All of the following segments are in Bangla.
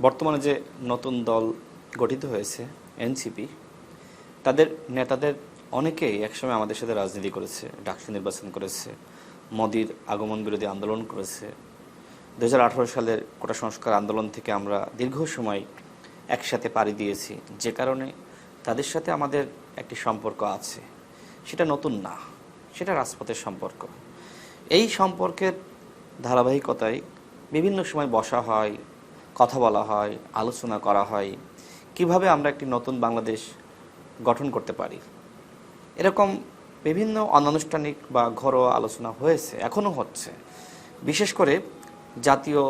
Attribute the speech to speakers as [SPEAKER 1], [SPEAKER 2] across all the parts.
[SPEAKER 1] বর্তমানে যে নতুন দল গঠিত হয়েছে, এনসিপি, তাদের নেতাদের অনেকেই একসময় আমাদের সাথে রাজনীতি করেছে, ডাকসু নির্বাচন করেছে, মোদির আগমন বিরোধী আন্দোলন করেছে। দু হাজার আঠারো সালের কোটা সংস্কার আন্দোলন থেকে আমরা দীর্ঘ সময় একসাথে পাড়ি দিয়েছি। যে কারণে তাদের সাথে আমাদের একটি সম্পর্ক আছে। সেটা নতুন না, সেটা রাজপথের সম্পর্ক। এই সম্পর্কের ধারাবাহিকতায় বিভিন্ন সময় বসা হয় কথা বলা হয়, আলোচনা করা হয়, কীভাবে আমরা একটি নতুন বাংলাদেশ গঠন করতে পারি? এরকম বিভিন্ন অনানুষ্ঠানিক বা ঘরোয়া আলোচনা হয়েছে, এখনও হচ্ছে। বিশেষ করে জাতীয়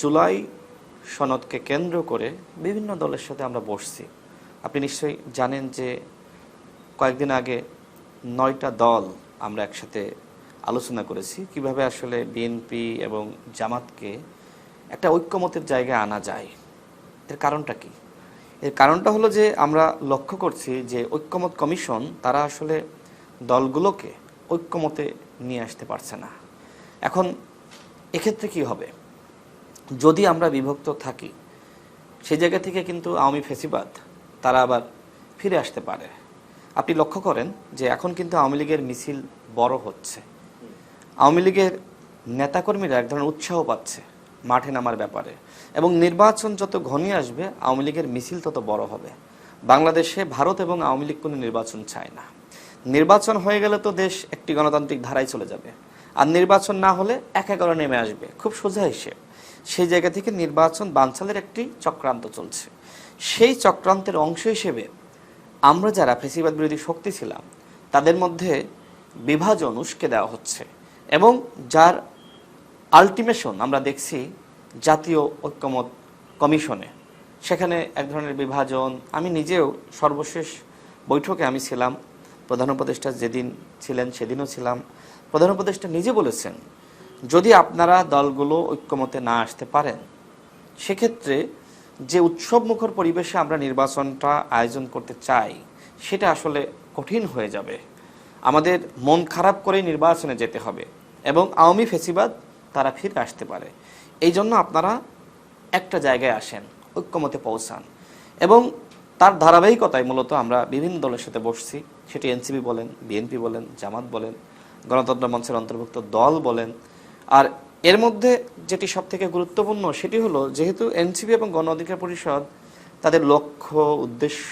[SPEAKER 1] জুলাই সনদকে কেন্দ্র করে বিভিন্ন দলের সাথে আমরা বসছি। আপনি নিশ্চয়ই জানেন যে কয়েকদিন আগে নয়টা দল আমরা একসাথে আলোচনা করেছি, কীভাবে আসলে বিএনপি এবং জামাতকে একটা ঐক্যমতের জায়গায় আনা যায়। এর কারণটা কি? এর কারণটা হলো যে আমরা লক্ষ্য করছি যে ঐক্যমত কমিশন তারা আসলে দলগুলোকে ঐক্যমতে নিয়ে আসতে পারছে না। এখন এক্ষেত্রে কি হবে? যদি আমরা বিভক্ত থাকি, সেই জায়গা থেকে কিন্তু আওয়ামী ফেসিবাদ তারা আবার ফিরে আসতে পারে। আপনি লক্ষ্য করেন যে এখন কিন্তু আওয়ামী লীগের মিছিল বড় হচ্ছে। আওয়ামী লীগের নেতাকর্মীরা এক ধরনের উৎসাহ পাচ্ছে। মাঠে নামার ব্যাপারে। এবং নির্বাচন যত ঘনিয়ে আসবে, আওয়ামী লীগের মিছিল তত বড় হবে। বাংলাদেশে ভারত এবং আওয়ামী লীগ কোনো নির্বাচন চায় না। নির্বাচন হয়ে গেলে তো দেশ একটি গণতান্ত্রিক ধারায় চলে যাবে। আর নির্বাচন না হলে এক এগারো নেমে আসবে। খুব সোজা হিসেব। সেই জায়গা থেকে নির্বাচন বানচালের একটি চক্রান্ত চলছে। সেই চক্রান্তের অংশ হিসেবে আমরা যারা ফেসিবাদ বিরোধী শক্তি ছিলাম, তাদের মধ্যে বিভাজন উস্কে দেওয়া হচ্ছে। এবং যার আলটিমেশন আমরা দেখছি জাতীয় ঐক্যমত কমিশনে। সেখানে এক ধরনের বিভাজন। আমি নিজেও সর্বশেষ বৈঠকে আমি ছিলাম। প্রধান উপদেষ্টা যেদিন ছিলেন সেদিনও ছিলাম। প্রধান উপদেষ্টা নিজে বলেছেন, যদি আপনারা দলগুলো ঐক্যমতে না আসতে পারেন, সেক্ষেত্রে যে উৎসবমুখর পরিবেশে আমরা নির্বাচনটা আয়োজন করতে চাই, সেটা আসলে কঠিন হয়ে যাবে। আমাদের মন খারাপ করে নির্বাচনে যেতে হবে এবং আওয়ামী ফেসিবাদ তারা ফিরে আসতে পারে। এই জন্য আপনারা একটা জায়গায় আসেন, ঐক্যমতে পৌঁছান। এবং তার ধারাবাহিকতায় মূলত আমরা বিভিন্ন দলের সাথে বসছি। সেটি এনসিপি বলেন, বিএনপি বলেন, জামাত বলেন, গণতন্ত্র মঞ্চের অন্তর্ভুক্ত দল বলেন। আর এর মধ্যে যেটি সব থেকে গুরুত্বপূর্ণ সেটি হলো, যেহেতু এনসিপি এবং গণ অধিকার পরিষদ তাদের লক্ষ্য, উদ্দেশ্য,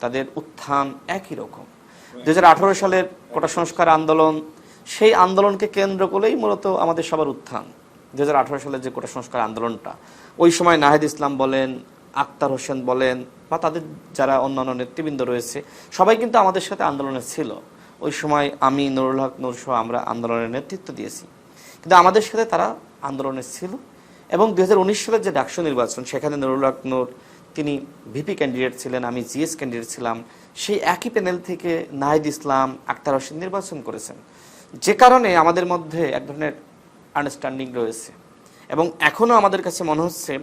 [SPEAKER 1] তাদের উত্থান একই রকম। দু হাজার আঠারো সালের কোটা সংস্কার আন্দোলন সেই আন্দোলনকে কেন্দ্র করেই মূলত আমাদের সবার উত্থান। দু সালের যে কোটা সংস্কার আন্দোলনটা, ওই সময় নাহিদ ইসলাম বলেন, আক্তার হোসেন বলেন, বা তাদের যারা অন্যান্য নেতৃবৃন্দ রয়েছে, সবাই কিন্তু আমাদের সাথে আন্দোলনে ছিল। ওই সময় আমি, নুরুল হক নূর সহ আমরা আন্দোলনের নেতৃত্ব দিয়েছি। কিন্তু আমাদের সাথে তারা আন্দোলনে ছিল এবং দু হাজার উনিশ সালের যে ডাকসু নির্বাচন, সেখানে নুরুল হক, নূর, তিনি ভিপি ক্যান্ডিডেট ছিলেন, আমি জিএস ক্যান্ডিডেট ছিলাম। সেই একই প্যানেল থেকে নাহিদ ইসলাম, আক্তার হোসেন নির্বাচন করেছেন। যে কারণে আমাদের মধ্যে এক ধরনের আন্ডারস্ট্যান্ডিং রয়েছে। এবং এখনও আমাদের কাছে মনে হচ্ছে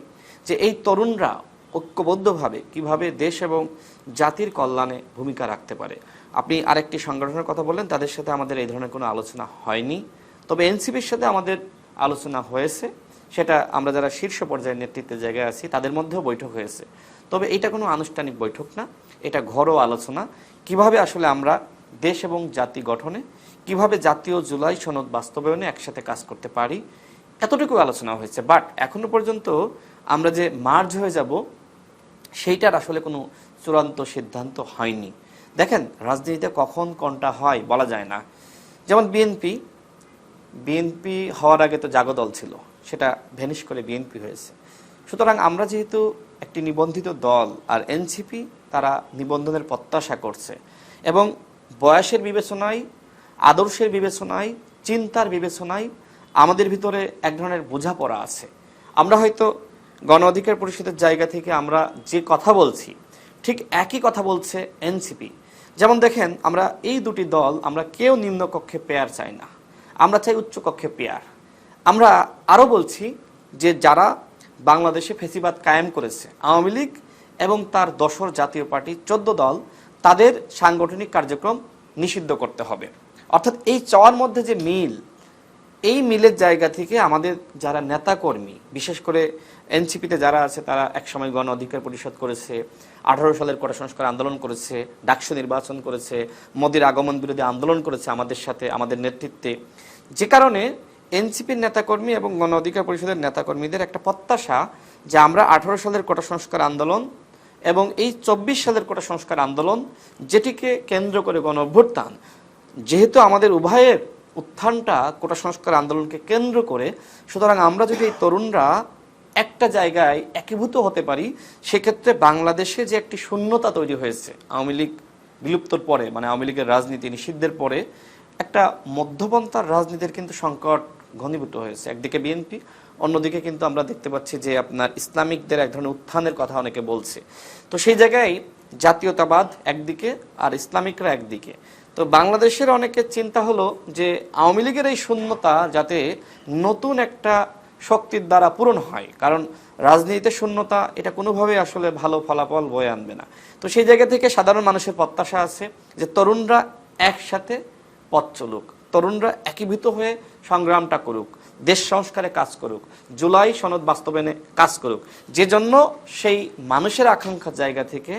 [SPEAKER 1] যে এই তরুণরা ঐক্যবদ্ধভাবে কীভাবে দেশ এবং জাতির কল্যাণে ভূমিকা রাখতে পারে। আপনি আরেকটি সংগঠনের কথা বললেন, তাদের সাথে আমাদের এই ধরনের কোনো আলোচনা হয়নি। তবে এনসিপির সাথে আমাদের আলোচনা হয়েছে, সেটা আমরা যারা শীর্ষ পর্যায়ের নেতৃত্বের জায়গায় আছি, তাদের মধ্যেও বৈঠক হয়েছে। তবে এটা কোনো আনুষ্ঠানিক বৈঠক না, এটা ঘরোয়া আলোচনা। কীভাবে আসলে আমরা দেশ এবং জাতি গঠনে কীভাবে জাতীয় জুলাই সনদ বাস্তবায়নে একসাথে কাজ করতে পারি? এতটুকু আলোচনা হয়েছে। বাট এখনও পর্যন্ত আমরা যে মার্জ হয়ে যাব, সেইটার আসলে কোনো চূড়ান্ত সিদ্ধান্ত হয়নি। দেখেন, রাজনীতিতে কখন কোনটা হয় বলা যায় না। যেমন বিএনপি বিএনপি হওয়ার আগে তো জাগদল ছিল, সেটা ভ্যানিশ করে বিএনপি হয়েছে। সুতরাং আমরা যেহেতু একটি নিবন্ধিত দল, আর এনসিপি তারা নিবন্ধনের প্রত্যাশা করছে। এবং বয়সের বিবেচনায় আদর্শের বিবেচনায়, চিন্তার বিবেচনায় আমাদের ভিতরে এক ধরনের বোঝাপড়া আছে। আমরা হয়তো গণ অধিকার পরিষদের জায়গা থেকে আমরা যে কথা বলছি, ঠিক একই কথা বলছে এনসিপি। যেমন দেখেন, আমরা এই দুটি দল, আমরা কেউ নিম্নকক্ষে পেয়ার চাই না। আমরা চাই উচ্চকক্ষে পেয়ার। আমরা আরও বলছি যে যারা বাংলাদেশে ফেসিবাদ কায়েম করেছে, আওয়ামী লীগ এবং তার দশর জাতীয় পার্টি চোদ্দ দল, তাদের সাংগঠনিক কার্যক্রম নিষিদ্ধ করতে হবে। অর্থাৎ এই চাওয়ার মধ্যে যে মিল, এই মিলের জায়গা থেকে আমাদের যারা নেতাকর্মী, বিশেষ করে এনসিপিতে যারা আছে, তারা একসময় গণ অধিকার পরিষদ করেছে, আঠারো সালের কোটা সংস্কার আন্দোলন করেছে, ডাকসু নির্বাচন করেছে, মোদির আগমন বিরোধী আন্দোলন করেছে আমাদের সাথে, আমাদের নেতৃত্বে। যে কারণে এনসিপির নেতাকর্মী এবং গণ অধিকার পরিষদের নেতাকর্মীদের একটা প্রত্যাশা যে আমরা আঠারো সালের কোটা সংস্কার আন্দোলন এবং এই চব্বিশ সালের কোটা সংস্কার আন্দোলন, যেটিকে কেন্দ্র করে গণ অভ্যুত্থান যেহেতু আমাদের উভয়ের উত্থানটা কোটা সংস্কার আন্দোলনকে কেন্দ্র করে, সুতরাং আমরা যদি এই তরুণরা একটা জায়গায় একীভূত হতে পারি, সেক্ষেত্রে বাংলাদেশে যে একটি শূন্যতা তৈরি হয়েছে, আওয়ামী লীগ বিলুপ্তর পরে মানে আওয়ামী লীগের রাজনীতি নিষিদ্ধের পরে, একটা মধ্যপন্থার রাজনীতির কিন্তু সংকট ঘনীভূত হয়েছে। একদিকে বিএনপি, অন্যদিকে কিন্তু আমরা দেখতে পাচ্ছি যে আপনার ইসলামিকদের এক ধরনের উত্থানের কথা অনেকে বলছে। তো সেই জায়গায় জাতীয়তাবাদ একদিকে আর ইসলামিকরা একদিকে। তো বাংলাদেশের অনেকের চিন্তা হলো যে আওয়ামী লীগের এই শূন্যতা যাতে নতুন একটা শক্তির দ্বারা পূরণ হয়। কারণ রাজনীতিতে শূন্যতা, এটা কোনোভাবেই আসলে ভালো ফলাফল বয়ে আনবে না। তো সেই জায়গা থেকে সাধারণ মানুষের প্রত্যাশা আছে যে তরুণরা একসাথে পথ চলুক। তরুণরা একীভূত হয়ে সংগ্রামটা করুক, দেশ সংস্কারে কাজ করুক, জুলাই সনদ বাস্তবায়নে কাজ করুক। যে জন্য সেই মানুষের আকাঙ্ক্ষার জায়গা থেকে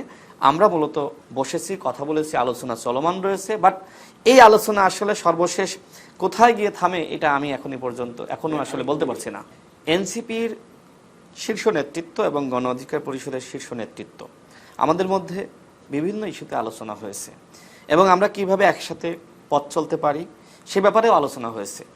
[SPEAKER 1] আমরা মূলত বসেছি, কথা বলেছি, আলোচনা চলমান রয়েছে বাট এই আলোচনা আসলে সর্বশেষ কোথায় গিয়ে থামে এটা আমি এখনই পর্যন্ত এখনও আসলে বলতে পারছি না। এনসিপির শীর্ষ নেতৃত্ব এবং গণ অধিকার পরিষদের শীর্ষ নেতৃত্ব, আমাদের মধ্যে বিভিন্ন ইস্যুতে আলোচনা হয়েছে এবং আমরা কীভাবে একসাথে পথ চলতে পারি সে ব্যাপারেও আলোচনা হয়েছে।